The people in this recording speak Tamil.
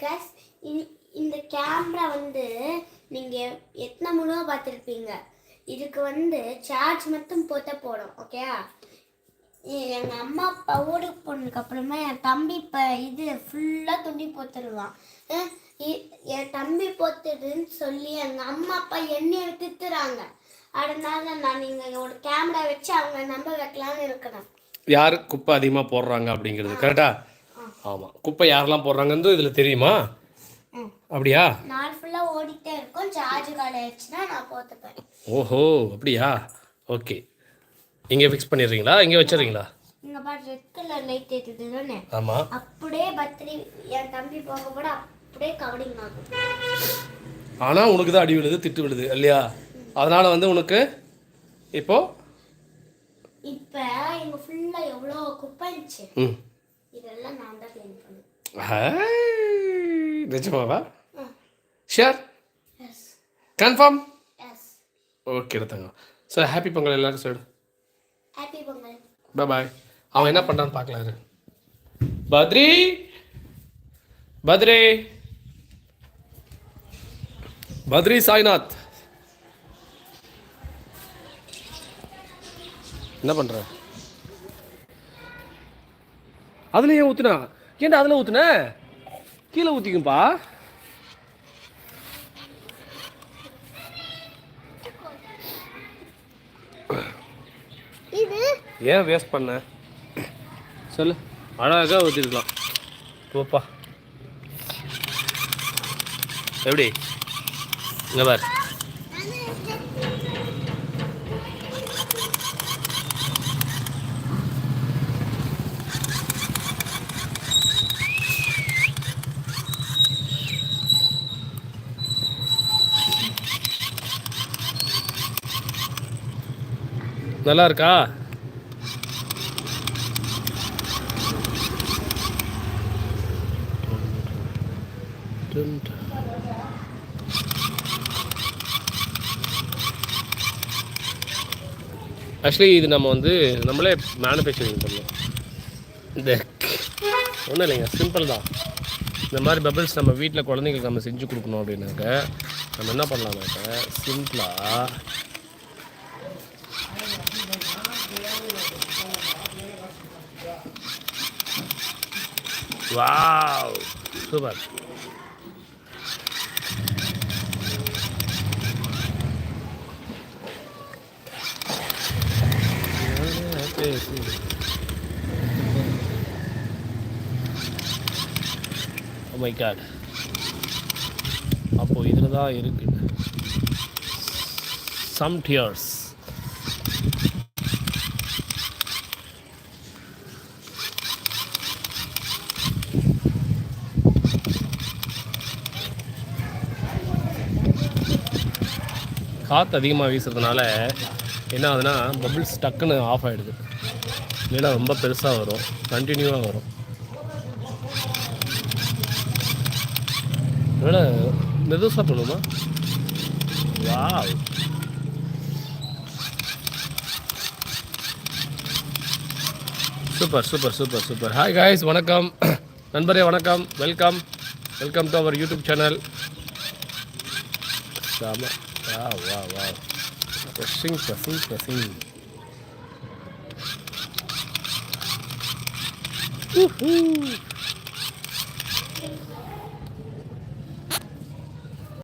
பிகாஸ் இந்த கேமரா வந்து நீங்கள் எத்தனை முழுவா பார்த்துருப்பீங்க. இதுக்கு வந்து சார்ஜ் மட்டும் போட்ட போடும் ஓகேயா எங்கள் அம்மா அப்பா ஊருக்கு போனதுக்கு அப்புறமா என் தம்பி இப்போ இது ஃபுல்லாக துணி போத்துருவான் என் தம்பி போத்துடுன்னு சொல்லி எங்கள் அம்மா அப்பா என்னைய திட்டுறாங்க. அதனால நான் நீங்கள் ஒரு கேமரா வச்சு அவங்க நம்ப வைக்கலான்னு இருக்கிறேன் யார் குப்பை அதிகமாக போடுறாங்க அப்படிங்கிறது கரெக்டாக ஆமாம் குப்பை யாரெல்லாம் போடுறாங்கன்னு இதில் தெரியுமா. அப்படியா? நாள் ஃபுல்லாக ஓடிட்டே இருக்கும். சார்ஜ் கார்டு ஆயிடுச்சுன்னா நான் போத்துப்பேன் ஓஹோ அப்படியா? ஓகே. இங்கே ஃபிக்ஸ் பண்ணிடுறீங்களா? இங்கே வச்சிடுறீங்களா? இங்கே பாரு ரெட் கலர் லைட் ஏற்றுது தானே ஆமாம் அப்படியே பத்திரி என் தம்பி போக கூட அப்படியே கவரிங் ஆகும். ஆனால் உனக்கு தான் அடி விழுது திட்டு விழுது இல்லையா? அதனால் வந்து உனக்கு இப்போ? இப்போ இங்கே ஃபுல்லாக எவ்வளோ குப்பை இருந்துச்சு? ம். இதெல்லாம் நான் தான் க்ளீன். நிஜமாவா. ஷியர் கன்ஃபார்ம் ஓகே தங்க சார் ஹாப்பி பொங்கல் எல்லாரும் sir happy Pongal. Bye bye அவன் என்ன பண்ணுறான்னு பார்க்கலாம் இரு. பத்ரி! பத்ரி! பத்ரி சாய்நாத். என்ன பண்ற? அதுல ஏன் ஊத்துனா? ஏன்டா அதுல ஊத்துன? கீழே ஊத்திக்கும்பா. இது? ஏன் வேஸ்ட் பண்ண? சொல்லு. அழகாக ஊற்றிருக்கலாம் போப்பா எப்படி? இங்கே பார். நல்லா இருக்கா ஆக்சுவலி இது நம்ம வந்து நம்மளே மேனுஃபேக்சரிங் பண்ணோம் இந்த ஒன்றும் இல்லைங்க சிம்பிள் தான். இந்த மாதிரி பபிள்ஸ் நம்ம வீட்டில் குழந்தைங்களுக்கு நம்ம செஞ்சு கொடுக்கணும் அப்படின்னாக்க நம்ம என்ன பண்ணலாம்னாக்க சிம்பிளாக வாவ் சூப்பர் மை my அப்போது இதில் தான் இருக்கு. சம் டியர்ஸ் காற்று அதிகமாக வீசுறதுனால என்ன ஆகுதுன்னா பபிள்ஸ் டக்குன்னு ஆஃப் ஆகிடுது இல்லைன்னா ரொம்ப பெருசாக வரும். கண்டினியூவாக வரும். அதனால் மெதுசாக பண்ணுமா wow super super super super hi guys வணக்கம். நண்பரே வணக்கம். Welcome welcome to our YouTube channel செம. வா வா வா ப்ரெஸ்ஸிங் ப்ரெஸ்ஸிங் ப்ரெஸ்ஸிங் Woohoo!